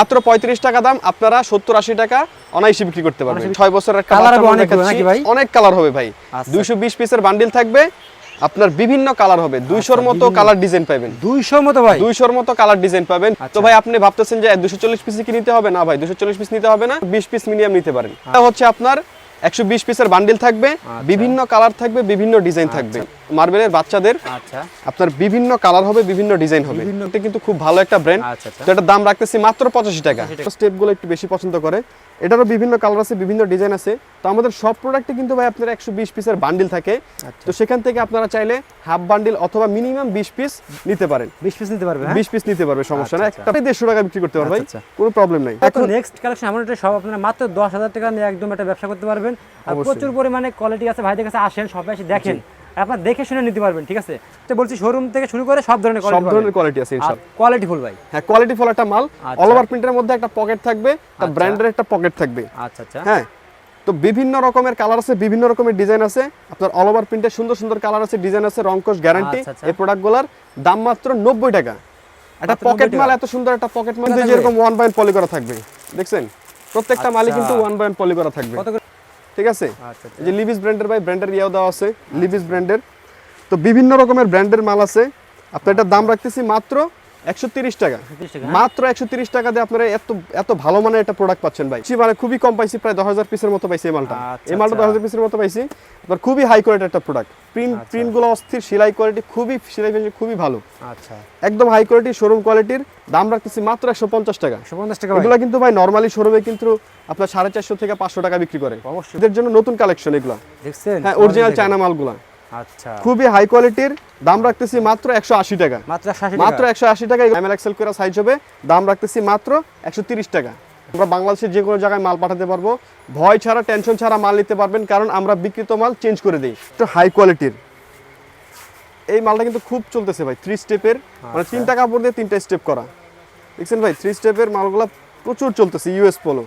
মাত্র পঁয়ত্রিশ টাকা দাম আপনারা সত্তর আশি টাকা অনায়াসে বিক্রি করতে পারবেন। ছয় বছরের? অনেক কালার হবে ভাই? আচ্ছা। দুইশো বিশ পিসের বান্ডিল থাকবে আপনার বিভিন্ন কালার হবে। দুইশোর মতো কালার ডিজাইন পাবেন। দুইশোর মতো ভাই? দুইশোর মতো কালার ডিজাইন পাবেন। তো আচ্ছা। ভাই আপনি ভাবতেছেন যে দুশো চল্লিশ পিস কি নিতে হবে? না ভাই দুশো চল্লিশ পিস নিতে হবে না। বিশ পিস মিনিমাম নিতে পারেন। এটা হচ্ছে আপনার একশো বিশ পিসের বান্ডিল থাকবে আচ্ছা। বিভিন্ন কালার থাকবে বিভিন্ন ডিজাইন থাকবে। মার্বেলের বাচ্চাদের আচ্ছা। আপনার বিভিন্ন কালার হবে বিভিন্ন ডিজাইন হবে। কিন্তু খুব ভালো একটা ব্র্যান্ড আচ্ছা আচ্ছা। তো এটার দাম রাখতেছি মাত্র পঁচাশি টাকা। 85 টাকা। স্টেপগুলো একটু বেশি পছন্দ করে। এটারও বিভিন্ন কালার আছে বিভিন্ন ডিজাইন আছে। তো আমাদের সব প্রোডাক্টে কিন্তু ভাই আপনার একশো বিশ পিসের বান্ডিল থাকে। আচ্ছা। তো সেখান থেকে আপনারা চাইলে হাফ বান্ডিল অথবা মিনিমাম বিশ পিস নিতে পারেন। বিশ পিস নিতে পারবে হ্যাঁ? বিশ পিস নিতে পারবে সমস্যা না আচ্ছা, একটা দেড়শো টাকা বিক্রি করতে পারবে আচ্ছা, কোনো প্রবলেম নাই। এখন নেক্সট কালেকশন এমন একটা সব আপনারা মাত্র দশ হাজার টাকা নিয়ে একদম একটা ব্যবসা করতে পারবেন। আর প্রচুর পরিমাণে কোয়ালিটি আছে। ভাইদের কাছে আসেন সবাই এসে দেখেন। আপনার দেখে শুনে নিতে পারবেন ঠিক আছে? তো বলছি শোরুম থেকে শুরু করে সব ধরনের সব ধরনের কোয়ালিটি আছে ইনশাল্লাহ। কোয়ালিটি ফুল ভাই। হ্যাঁ কোয়ালিটি ফুল একটা মাল। আচ্ছা। অল ওভার প্রিন্টের মধ্যে একটা পকেট থাকবে একটা আচ্ছা। ব্র্যান্ডের একটা পকেট থাকবে। আচ্ছা আচ্ছা। হ্যাঁ তো বিভিন্ন রকমের কালার আছে বিভিন্ন রকমের ডিজাইন আছে। আপনার অল ওভার প্রিন্টের সুন্দর সুন্দর কালার আছে ডিজাইন আছে রংকশ গ্যারান্টি আচ্ছা, আচ্ছা। এই প্রোডাক্টগুলোর দাম মাত্র নব্বই টাকা। একটা পকেট মাল এত সুন্দর একটা পকেট মাল? যেরকম ওয়ান বাই পলি করা থাকবে দেখছেন? প্রত্যেকটা মালই আচ্ছা। কিন্তু ওয়ান বাই পলি করা থাকবে। ঠিক আছে? আচ্ছা আচ্ছা। এই যে লিভিস ব্র্যান্ডের ভাই ব্র্যান্ডের ইয়াও দেওয়া আছে লিভিস ব্র্যান্ডের তো বিভিন্ন রকমের ব্র্যান্ডের মাল আছে। আপনার এটার দাম রাখতেছি মাত্র একশো তিরিশ টাকা। 30 টাকা, হ্যাঁ? মাত্র একশো তিরিশ টাকা দিয়ে আপনারা এত এত ভালো মানের একটা প্রোডাক্ট পাচ্ছেন ভাই। মানে খুবই কম পাইছি প্রায় দশ হাজার পিসের মতো পাইছি এই মালটা। আচ্ছা, এই মালটা আচ্ছা। দশ হাজার পিসের মতো পাইছি। আপনার খুবই হাই কোয়ালিটির একটা প্রোডাক্ট প্রিন্ট আচ্ছা। প্রিন্টগুলো অস্থির সেলাই কোয়ালিটি খুবই সেলাই ফিনিশিং খুবই ভালো। আচ্ছা। একদম হাই কোয়ালিটি শোরুম কোয়ালিটির দাম রাখতেছি মাত্র একশো পঞ্চাশ টাকা। একশো পঞ্চাশ টাকা ভাই। এগুলো কিন্তু ভাই নর্মালি শোরুমে কিন্তু আপনার সাড়ে চারশো থেকে পাঁচশো টাকা বিক্রি করে। অবশ্যই। এদের জন্য নতুন কালেকশন এগুলো। দেখছেন? হ্যাঁ অরিজিনাল চায়না মালগুলা। আচ্ছা। খুবই হাই কোয়ালিটির দাম রাখতেছি মাত্র একশো আশি টাকা। মাত্র মাত্র টাকা। একশো আশি টাকা এমএল এক্সেল করে সাইজ হবে দাম রাখতেছি মাত্র একশো তিরিশ টাকা। আমরা বাংলাদেশের যে কোনো জায়গায় মাল পাঠাতে পারব। ভয় ছাড়া টেনশন ছাড়া মাল নিতে পারবেন কারণ আমরা বিক্রিত মাল চেঞ্জ করে দিই। একটু হাই কোয়ালিটির এই মালটা কিন্তু খুব চলতেছে ভাই থ্রি স্টেপের মানে আচ্ছা। তিনটা কাপড় দিয়ে তিনটা স্টেপ করা। দেখছেন ভাই থ্রি স্টেপের মালগুলো প্রচুর চলতেছে ইউএস পোলো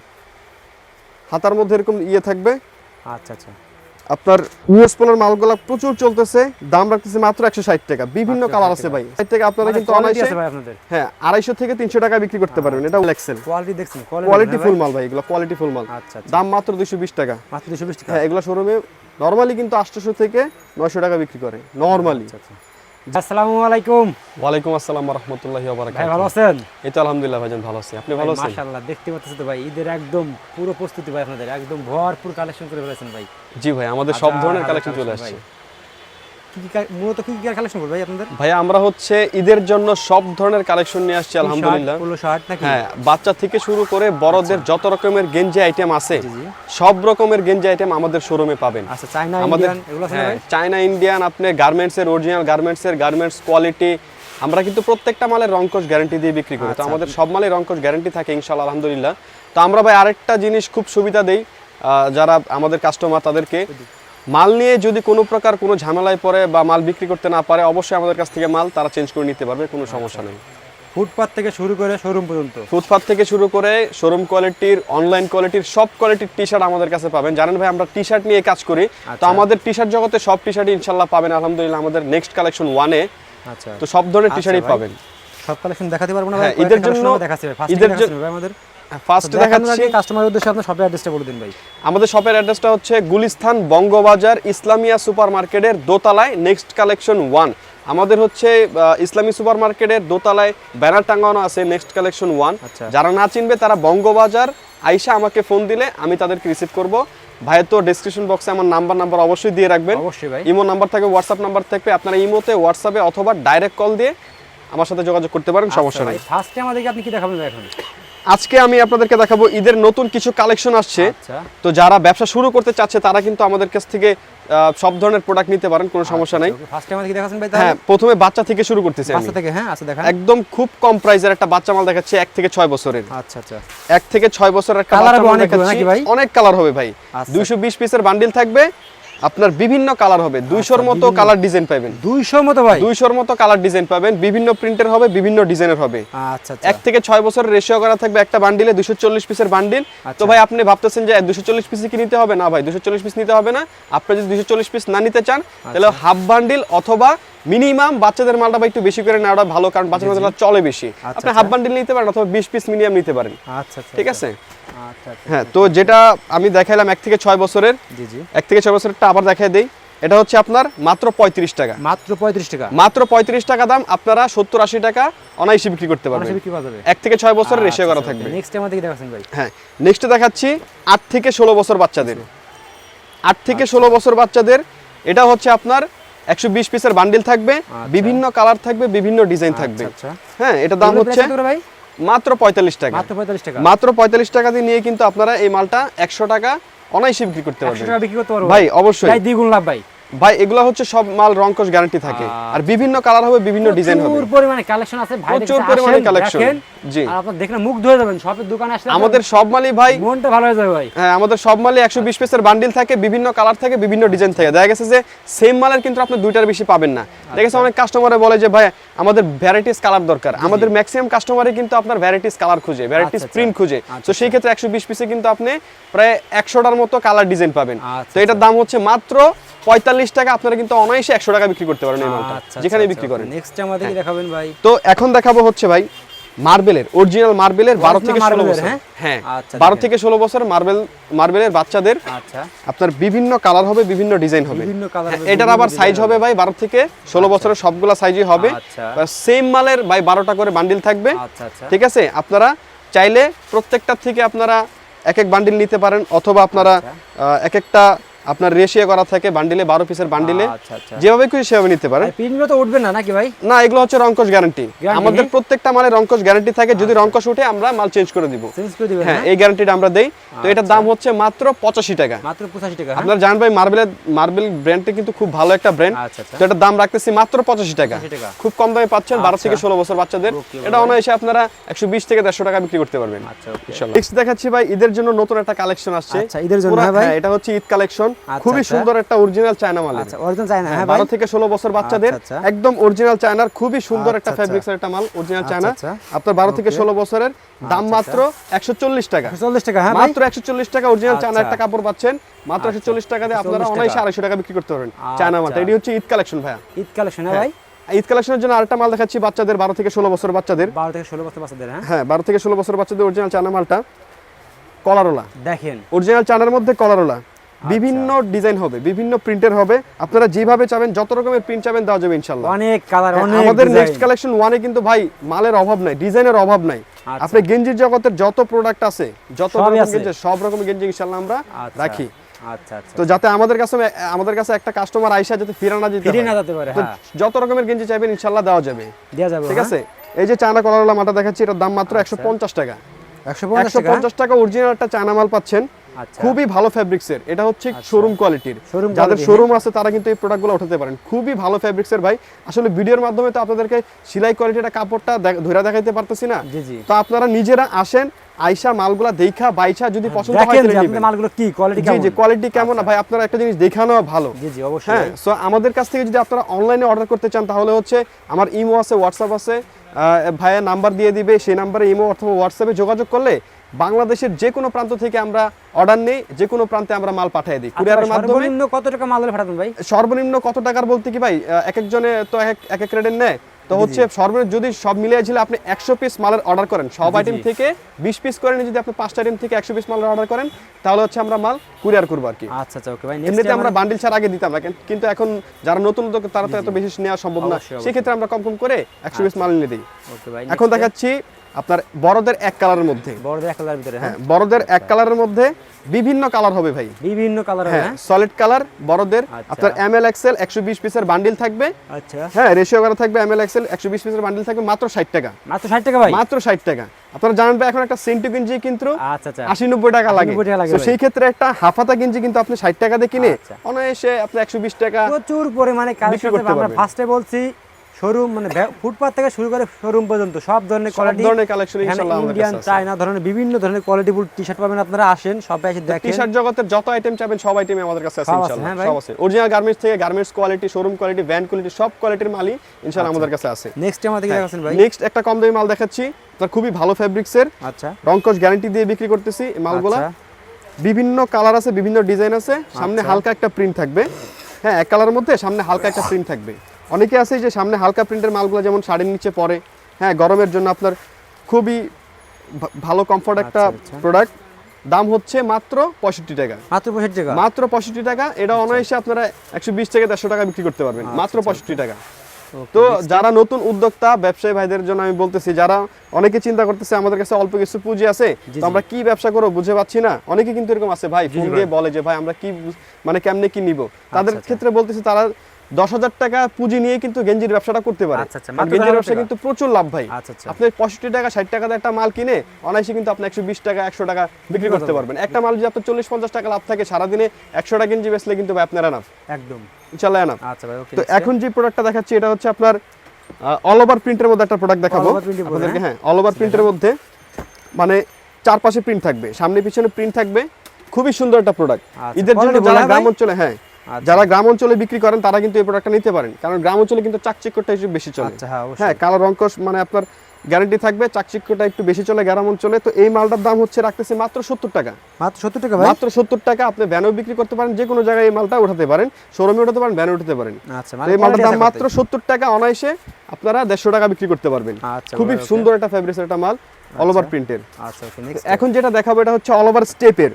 হাতার মধ্যে এরকম ইয়ে থাকবে। আচ্ছা আচ্ছা। আপনার ইউএস পোলার মালগুলো প্রচুর চলতেছে দাম রাখতেছে মাত্র একশো ষাট টাকা। বিভিন্ন কালার আছে ভাই। ষাট টাকা আপনারা মানে কিন্তু অনায়াসে হ্যাঁ আড়াইশো থেকে তিনশো টাকা বিক্রি করতে পারবেন। এটা এক্সেল কোয়ালিটি দেখছেন কোয়ালিটি ফুল মাল ভাই এগুলো কোয়ালিটি ফুল মাল। আচ্ছা আচ্ছা। দাম মাত্র দুশো বিশ টাকা। মাত্র দুশো বিশ টাকা? হ্যাঁ এগুলো শোরুমে নর্মালি কিন্তু আটশোশো থেকে নয়শো টাকা বিক্রি করে। নর্মালি আচ্ছা আচ্ছা। আসসালামু আলাইকুম। ওয়ালাইকুম আসসালাম রহমতুল্লাহি ভাই ভালো আছেন? এই তো আলহামদুলিল্লাহ ভাইজান ভালো আছি। আপনি ভালো আছেন? মাশাআল্লাহ দেখতে পাচ্ছেন তো ভাই ঈদের একদম পুরো প্রস্তুতি ভাই আপনাদের একদম ভরপুর কালেকশন করে ফেলেছেন ভাই। জি ভাই আমাদের সব ধরনের কালেকশন চলে আসছে। মূলত কি কি কালেকশন করবে ভাই আপনাদের? ভাইয়া আমরা হচ্ছে ঈদের জন্য সব ধরনের কালেকশন নিয়ে আসছি আলহামদুলিল্লাহ। শার্ট নাকি? হ্যাঁ বাচ্চা থেকে শুরু করে বড়দের যত রকমের গেঞ্জি আইটেম আছে জি, জি। সব রকমের গেঞ্জি আইটেম আমাদের শোরুমে পাবেন। আচ্ছা চাইনা আমাদের ইন্ডিয়ান এগুলো আছে না হ্যাঁ, ভাই? China Indian original garments quality আমরা কিন্তু প্রত্যেকটা মালের রংকশ গ্যারান্টি দিয়ে বিক্রি করি। তো আচ্ছা। আমাদের সব মালের রংকশ গ্যারান্টি থাকে ইনশাআল্লাহ আলহামদুলিল্লাহ। তো আমরা ভাই আরেকটা জিনিস খুব সুবিধা দেই যারা আমাদের কাস্টমার তাদেরকে মাল নিয়ে যদি কোনো প্রকার কোনো ঝামেলায় পড়ে বা মাল বিক্রি করতে না পারে অবশ্যই আমাদের কাছ থেকে মাল তারা চেঞ্জ করে নিতে পারবে কোনো সমস্যা নেই। ফুটপাথ থেকে শুরু করে শোরুম পর্যন্ত। ফুটপাথ থেকে শুরু করে শোরুম কোয়ালিটির অনলাইন কোয়ালিটির সব কোয়ালিটির টি শার্ট আমাদের কাছে পাবেন। জানেন ভাই আমরা টি শার্ট নিয়ে কাজ করি। তো আচ্ছা। আমাদের টি শার্ট জগতে সব টি শার্টই ইনশাল্লাহ পাবেন। আলহামদুলিল্লাহ আমাদের নেক্সট কালেকশন ওয়ানে আচ্ছা। তো সব ধরনের টি আচ্ছা শার্টই পাবেন। সব কালেকশন দেখাতে পারব না হ্যাঁ, ভাই? ঈদের জন্য- ভাই আমাদের। ফার্স্ট দেখানোর দেখাচ্ছি আগে কাস্টমার উদ্দেশ্যে আপনার শপের অ্যাড্রেসটা বলে দিন ভাই। আমাদের শপের অ্যাড্রেসটা হচ্ছে গুলিস্তান বঙ্গবাজার ইসলামিয়া সুপার মার্কেটের দোতলায় নেক্সট কালেকশন ওয়ান আমাদের হচ্ছে ইসলামী সুপার মার্কেটের দোতলায় ব্যানার টাঙানো আছে নেক্সট কালেকশন ওয়ান। যারা না চিনবে তারা বঙ্গবাজার আইসা আমাকে ফোন দিলে আমি তাদেরকে রিসিভ করব। ভাইয়ের তো ডেসক্রিপশন বক্সে আমার নাম্বার নাম্বার অবশ্যই দিয়ে রাখবেন। অবশ্যই ভাই। ইমো নাম্বার থাকবে হোয়াটসঅ্যাপ নাম্বার থাকবে। আপনারা ইমোতে হোয়াটসঅ্যাপে অথবা ডাইরেক্ট কল দিয়ে আমার সাথে যোগাযোগ করতে পারেন সমস্যা নেই। ফার্স্টে আমাদেরকে আপনি কি দেখাবেন এখন? আজকে আমি আপনাদেরকে দেখাবো ঈদের নতুন কিছু কালেকশন আসছে। আচ্ছা। তো যারা ব্যবসা শুরু করতে চাচ্ছে তারা কিন্তু আমাদের কাছ থেকে সব ধরনের প্রোডাক্ট নিতে পারেন কোনো সমস্যা নাই। ফার্স্টে আমাদের কি দেখাচ্ছেন ভাই হ্যাঁ প্রথমে বাচ্চা থেকে শুরু করতেছি আমি। বাসা থেকে হ্যাঁ আচ্ছা দেখান। একদম খুব কম প্রাইসের একটা বাচ্চা মাল দেখাচ্ছি এক থেকে ছয় বছরের। আচ্ছা আচ্ছা। এক থেকে ছয় বছরের একটা বাচ্চা মাল দেখাচ্ছি? অনেক কালার হবে ভাই। আচ্ছা। দুইশো বিশ পিসের বান্ডিল থাকবে আপনার বিভিন্ন কালার হবে। দুইশোর মতো কালার ডিজাইন পাবেন। দুইশো মতো ভাই? দুইশোর মতো কালার ডিজাইন পাবেন বিভিন্ন প্রিন্টের হবে বিভিন্ন ডিজাইনের হবে। আচ্ছা এক থেকে ছয় বছরের রেশিও করা থাকবে একটা বান্ডিলে দুশো চল্লিশ পিসের বান্ডিল তো আচ্ছা। ভাই আপনি ভাবতেছেন যে দুশো চল্লিশ পিস কি নিতে হবে? না ভাই দুশো চল্লিশ পিস নিতে হবে না। আপনি যদি দুশো চল্লিশ পিস না নিতে চান তাহলে আচ্ছা। হাফ বান্ডিল অথবা মিনিমাম বাচ্চাদের মালটা ভাই একটু বেশি করে নেওয়াটা ভালো কারণ বাচ্চাদের মালটা চলে বেশি। আপনি আচ্ছা। হাফ বান্ডিল নিতে পারেন অথবা বিশ পিস মিনিমাম নিতে পারেন। আচ্ছা আচ্ছা ঠিক আছে আচ্ছা। আচ্ছা হ্যাঁ তো যেটা আমি দেখাইলাম এক থেকে ছয় বছরের জি জি। এক থেকে ছয় বছরেরটা আবার দেখাই দেই। এটা হচ্ছে আপনার মাত্র পঁয়ত্রিশ টাকা। মাত্র পঁয়ত্রিশ টাকা? মাত্র পঁয়ত্রিশ টাকা দাম আপনারা সত্তর আশি টাকা অনায়াসে বিক্রি করতে পারবেন। এক থেকে ছয় বছরের রেশিও করা থাকবে। নেক্সট আমাদের দেখাচ্ছেন ভাই। হ্যাঁ নেক্সটে দেখাচ্ছি আট থেকে ষোলো বছর বাচ্চাদের। আট থেকে ষোলো বছর বাচ্চাদের এটা হচ্ছে আপনার একশো বিশ পিসের বান্ডিল থাকবে বিভিন্ন কালার থাকবে বিভিন্ন ডিজাইন থাকবে। আচ্ছা। হ্যাঁ এটা দাম হচ্ছে ভাই? মাত্র পঁয়তাল্লিশ টাকা। মাত্র পঁয়তাল্লিশ টাকা। মাত্র পঁয়তাল্লিশ টাকা দিয়ে নিয়ে কিন্তু আপনারা এই মালটা একশো টাকা অনায়াসে বিক্রি করতে পারবেন। বিক্রি করতে পারব। ভাই অবশ্যই। ভাই দ্বিগুণ লাভ ভাই। ভাই এগুলো হচ্ছে সব মাল রংকশ গ্যারান্টি থাকে। আর বিভিন্ন কালার হবে বিভিন্ন ডিজাইন হবে। প্রচুর পরিমাণে কালেকশন আছে। ভাই প্রচুর পরিমাণে collection, জি। আর আপনার দেখলে মুখ যাবেন সবের দোকানে আসলে আমাদের সব মালই ভাই মনটা ভালো হয়ে যাবে ভাই। হ্যাঁ আমাদের সব মালে একশো বিশ পিসের বান্ডিল থাকে বিভিন্ন কালার থাকে বিভিন্ন ডিজাইন থাকে। দেখা গেছে যে সেম মালের কিন্তু আপনি দুইটার বেশি পাবেন না। দেখা গেছে অনেক কাস্টমারে বলে যে ভাই আমাদের ভ্যারাইটিস কালার দরকার। আমাদের ম্যাক্সিমাম কাস্টমারে কিন্তু আপনার ভ্যারাইটিস কালার খুঁজে ভ্যারাইটিস আচ্ছা, প্রিন্ট খুঁজে। আচ্ছা, তো সেই ক্ষেত্রে একশো বিশ পিসে কিন্তু আপনি প্রায় একশোটার মতো কালার ডিজাইন পাবেন। আচ্ছা, তো এটার দাম হচ্ছে মাত্র পঁয়তাল্লিশ টাকা। আপনারা কিন্তু অনায়াসে একশো টাকা বিক্রি করতে পারেন এই মালটা আচ্ছা যেখানে বিক্রি করেন। নেক্সট আমাদের দেখাবেন ভাই। তো এখন দেখাবো হচ্ছে ভাই মার্বেলের অরিজিনাল মার্বেলের বারো থেকে ষোলো বছর। হ্যাঁ? হ্যাঁ আচ্ছা, বারো থেকে ষোলো বছর মার্বেল মার্বেলের বাচ্চাদের আচ্ছা। আপনার বিভিন্ন কালার হবে বিভিন্ন ডিজাইন হবে। হ্যাঁ, এটার আবার সাইজ হবে ভাই বারো থেকে ষোলো বছরের সবগুলা সাইজই হবে। আচ্ছা। সেম মালের ভাই বারোটা করে বান্ডিল থাকবে। আচ্ছা আচ্ছা। ঠিক আছে? আপনারা চাইলে প্রত্যেকটা থেকে আপনারা এক এক বান্ডিল নিতে পারেন অথবা আপনারা এক একটা আপনার রেশিয়া করা থাকে বান্ডিলে বারো পিসের বান্ডিলে। আচ্ছা আচ্ছা। যেভাবে খুশি সেভাবে নিতে পারেন। পিনগুলো তো উঠবে না নাকি ভাই? না এগুলো হচ্ছে রঙ্কশ গ্যারান্টি আমাদের প্রত্যেকটা মালের রঙ্কশ গ্যারান্টি থাকে। যদি রঙ্কশ উঠে আমরা মাল চেঞ্জ করে দিব। হ্যাঁ হ্যাঁ? এই গ্যারান্টিটা আমরা দেই। তো এটার দাম হচ্ছে মাত্র পঁচাশি টাকা। মাত্র পঁচাশি টাকা হ্যাঁ? আপনারা জানেন ভাই মার্বেলের মার্বেল ব্র্যান্ডটা কিন্তু খুব ভালো একটা ব্র্যান্ড আচ্ছা আচ্ছা। তো এটার দাম রাখতেছি মাত্র পঁচাশি টাকা। 85 টাকা। খুব কম দামে পাচ্ছেন বারো আচ্ছা। থেকে ষোলো বছর বাচ্চাদের। এটা অনায়াসে আপনারা একশো বিশ থেকে দেড়শো টাকা বিক্রি করতে পারবেন। আচ্ছা নেক্সট দেখাচ্ছি ভাই ঈদের জন্য নতুন একটা কালেকশন আসছে। আচ্ছা, ঈদের জন্য, হ্যাঁ ভাই? এটা হচ্ছে ঈদ কালেকশন আচ্ছা, খুবই আচ্ছা। সুন্দর একটা অরিজিনাল চায়না মাল আচ্ছা অরিজিনাল চাই না হ্যাঁ ভাই। বারো থেকে ষোলো বছর বাচ্চাদের আচ্ছা, আচ্ছা। একদম অরিজিনাল চায়নার খুবই সুন্দর একটা আচ্ছা, আচ্ছা। ফ্যাব্রিক্সের একটা মাল অরিজিনাল আচ্ছা, চায়না আচ্ছা। আপনার বারো থেকে Okay. ষোলো বছরের দাম আচ্ছা, মাত্র একশো চল্লিশ টাকা। চল্লিশ টাকা হ্যাঁ মাত্র একশো চল্লিশ টাকা অরিজিনাল চায়না আচ্ছা। একটা কাপড় পাচ্ছেন। মাত্র একশো চল্লিশ টাকা দিয়ে আপনারা 140 অনায়াসে টাকা। আড়াইশো টাকা বিক্রি করতে পারবেন চায়না মালটা। আচ্ছা। এটি হচ্ছে ঈদ কালেকশন ভাইয়া। ঈদ কালেকশন হ্যাঁ ভাই। ঈদ কালেকশনের জন্য আরেকটা মাল দেখাচ্ছি বাচ্চাদের বারো থেকে ষোলো বছর বাচ্চাদের। বারো থেকে ষোলো বছর বাচ্চাদের হ্যাঁ। হ্যাঁ বারো থেকে ষোলো বছর বাচ্চাদের অরিজিনাল চায়না মালটা। কলারোলা। দেখেন। অরিজিনাল চায়নার মধ্যে কলারোলা। বিভিন্ন ডিজাইন হবে বিভিন্ন প্রিন্টের হবে। আপনারা যেভাবে চাবেন যত রকমের প্রিন্ট চাবেন দেওয়া যাবে ইনশাল্লাহ অনেক কালার হ্যাঁ, অনেক আমাদের নেক্সট কালেকশন ওয়ানে কিন্তু ভাই মালের অভাব নাই ডিজাইনের অভাব নাই। আচ্ছা। আপনি গেঞ্জির জগতের যত প্রোডাক্ট আছে যত গেঞ্জি সব রকমের গেঞ্জি ইনশাল্লাহ আমরা আচ্ছা, রাখি। আচ্ছা আচ্ছা। তো যাতে আমাদের কাছে আমাদের কাছে একটা কাস্টমার আইসা যাতে ফিরা না যেতে ফিরে না যেতে পারে হ্যাঁ। যত রকমের গেঞ্জি চাইবেন ইনশাল্লাহ দেওয়া যাবে। দেওয়া যাবে ঠিক আছে? এই যে চায়না কলারওয়ালা মালটা দেখাচ্ছি এটার দাম মাত্র একশো পঞ্চাশ টাকা। একশো পঞ্চাশ টাকা? অরিজিনাল একটা চায়না মাল পাচ্ছেন। আচ্ছা। খুবই ভালো ফ্যাব্রিক্সের এটা হচ্ছে শোরুম কোয়ালিটির যাদের শোরুম আছে তারা কিন্তু এই প্রোডাক্টগুলো উঠাতে পারেন। খুবই ভালো ফ্যাব্রিক্সের ভাই। আসলে ভিডিওর মাধ্যমে তো আপনাদেরকে সেলাই কোয়ালিটিটা কাপড়টা ধরে দেখাইতে পারতেছি না। তো আপনারা নিজেরা আসেন আইসা মালগুলা দেখা বাইসা যদি পছন্দ হয় দেখেন তাহলে আপনাদের মালগুলো কি কোয়ালিটি কেমন জি কোয়ালিটি কেমন? ভাই আপনারা একটা জিনিস দেখানো ভালো। জি জি অবশ্যই। হ্যাঁ সো আমাদের কাছ থেকে যদি আপনারা অনলাইনে অর্ডার করতে চান তাহলে হচ্ছে আমার ইমো আছে হোয়াটসঅ্যাপ আছে। ভাইয়া নাম্বার দিয়ে দিবে সেই নাম্বারে ইমো অথবা হোয়াটসঅ্যাপে যোগাযোগ করলে বাংলাদেশের যে কোনো প্রান্ত থেকে আমরা অর্ডার নেই যে কোনো প্রান্তে আমরা মাল পাঠিয়ে দিই। কুরিয়ারের মাধ্যমে সর্বনিম্ন কত টাকা মাল পাঠাবেন ভাই? সর্বনিম্ন কত টাকার বলতে কি ভাই? এক এক একজনে তো এক এক- এক এক রেটের নেয়। তো হচ্ছে সর্বনিম্ন যদি সব মিলিয়ে ছিল আপনি একশো পিস মালের অর্ডার করেন সব আইটেম থেকে বিশ পিস করেন যদি আপনি পাঁচটা আইটেম থেকে একশো পিস মালের অর্ডার করেন তাহলে হচ্ছে আমরা মাল কুরিয়ার করব আর কি। আচ্ছা আচ্ছা ওকে ভাই এমনিতে আমরা বান্ডিল ছাড়া আগে দিতাম না কিন্তু এখন যারা নতুন লোক তারা তো এত বেশি নেওয়া সম্ভব না। সেক্ষেত্রে আমরা কম কম করে একশো পিস মাল নিয়ে দিই। ওকে ভাই এখন দেখাচ্ছি আপনার বড়দের এক কালারের মধ্যে। বড় এক কালার ভিতরে হ্যাঁ। হ্যাঁ বড়দের এক কালারের মধ্যে বিভিন্ন কালার হবে ভাই। বিভিন্ন কালার হ্যাঁ হ্যাঁ। সলিড কালার বড়দের। আচ্ছা। আপনার এম এল এক্সেল একশো বিশ পিসের বান্ডিল থাকবে। আচ্ছা। হ্যাঁ রেশিও করা থাকবে এম এল এক্সেল একশো বিশ পিসের বান্ডিল থাকবে মাত্র ষাট টাকা। মাত্র ষাট টাকা ভাই? মাত্র ষাট টাকা। আপনারা জানেন ভাই এখন একটা সেন্টু গেঞ্জি কিন্তু আচ্ছা আচ্ছা। আশি নব্বই টাকা লাগে। 90 টাকা লাগে তো সেই ক্ষেত্রে একটা হাফাতা গেঞ্জি কিন্তু আপনি ষাট টাকা দিয়ে কিনে। অনায়াসে আপনি একশো বিশ টাকা প্রচুর পরিমাণে আমরা। ফার্স্টে বলছি শোরুম মানে ফুটপাত থেকে শুরু করে শোরুম পর্যন্ত সব ধরনের কোয়ালিটি ধরনের কালেকশন ইনশাআল্লাহ আমাদের ইন্ডিয়ান চায়না ধরনের বিভিন্ন ধরনের কোয়ালিটি ফুল টি শার্ট পাবেন আপনারা আসেন সব এসে দেখেন। টি-শার্ট জগতের যত আইটেম চাবেন সব আইটেমই আমাদের কাছে আছে ইনশাআল্লাহ হ্যাঁ সব আছে। অরিজিনাল গার্মেন্টস থেকে garments quality showroom quality van quality সব কোয়ালিটির মালই ইনশাআল্লাহ আমাদের কাছে আছে। নেক্সট আমাদের হ্যাঁ। কি দেখাচ্ছেন ভাই? নেক্সট একটা কম দামি মাল দেখাচ্ছি তার খুবই ভালো ফেব্রিক্সের আচ্ছা। রংকশ গ্যারান্টি দিয়ে বিক্রি করতেছি এই মালগুলা। আচ্ছা। বিভিন্ন কালার আছে বিভিন্ন ডিজাইন আছে। সামনে আচ্ছা। হালকা একটা প্রিন্ট থাকবে। হ্যাঁ এক কালারের মধ্যে সামনে হালকা একটা প্রিন্ট থাকবে। অনেকে আছে যে সামনে হালকা প্রিন্টের মালগুলো যেমন শাড়ির নিচে পরে হ্যাঁ গরমের জন্য আপনার খুবই ভালো কমফোর্ট একটা আচ্ছা, আচ্ছা। প্রোডাক্ট দাম হচ্ছে মাত্র পঁয়ষট্টি টাকা। মাত্র পঁয়ষট্টি টাকা? মাত্র পঁয়ষট্টি টাকা। এটা অনায়াসে আপনারা একশো বিশ থেকে দেড়শো টাকা বিক্রি করতে পারবেন। মাত্র পঁয়ষট্টি টাকা। তো যারা নতুন উদ্যোক্তা ব্যবসায়ী ভাইদের জন্য আমি বলতেছি যারা অনেকে চিন্তা করতেছে আমাদের কাছে অল্প কিছু পুঁজি আছে তো আমরা কি ব্যবসা করব বুঝে পাচ্ছি না। অনেকে কিন্তু এরকম আছে ভাই ফোন দিয়ে বলে যে ভাই আমরা কি মানে কেমনে কি নিব? তাদের আচ্ছা। ক্ষেত্রে বলতেছি তারা দশ হাজার টাকা পুঁজি নিয়ে কিন্তু গেঞ্জির ব্যবসাটা করতে পারে। আচ্ছা, আচ্ছা, গেঞ্জির ব্যবসা কিন্তু প্রচুর লাভ ভাই। আচ্ছা আপনি পঁয়ষট্টি টাকা ষাট টাকা একটা মাল কিনে অনায়াসে কিন্তু আপনি একশো বিশ টাকা একশো টাকা বিক্রি করতে পারবেন। একটা মাল যদি আপনার চল্লিশ পঞ্চাশ টাকা লাভ থাকে সারাদিনে একশো টাকা গেঞ্জি বেচলে কিন্তু ভাই আপনার এনাফ একদম। ইনশাল্লাহ এনাফ আচ্ছা ভাই তো এখন যে প্রোডাক্টটা দেখাচ্ছি এটা হচ্ছে আপনার অল ওভার প্রিন্টের মধ্যে একটা প্রোডাক্ট দেখাবো। আপনাদেরকে হ্যাঁ। অল ওভার প্রিন্টের মধ্যে মানে চারপাশে প্রিন্ট থাকবে সামনে পিছনে প্রিন্ট থাকবে। খুবই সুন্দর একটা প্রোডাক্ট ঈদের জন্য যারা গ্রাম অঞ্চলে হ্যাঁ। যারা গ্রাম অঞ্চলে বিক্রি করেন তারা কিন্তু এই প্রোডাক্টটা নিতে পারেন। কারণ গ্রাম অঞ্চলে কিন্তু চাকচিক্যটা একটু বেশি চলে। আচ্ছা হ্যাঁ হ্যাঁ কালো রঙ্কশ মানে আপনার গ্যারান্টি থাকবে চাকচিক্যটা একটু বেশি চলে গ্রাম অঞ্চলে। তো এই মালটার দাম হচ্ছে রাখতেছে মাত্র সত্তর টাকা। মাত্র সত্তর টাকা মাত্র সত্তর টাকা আপনি ভ্যানও বিক্রি করতে পারেন যে কোনো জায়গায় এই মালটা উঠাতে পারেন। শোরুমে উঠাতে পারেন ভ্যানে উঠাতে পারেন। আচ্ছা এই মানে মালটার দাম মাত্র সত্তর টাকা অনায়াসে আপনারা দেড়শো টাকা বিক্রি করতে পারবেন। আচ্ছা, খুবই সুন্দর একটা ফেব্রিক্সের একটা মাল। অল ওভার প্রিন্টের আচ্ছা ওকে নেক্সট এখন যেটা দেখাবো এটা হচ্ছে অল ওভার স্টেপের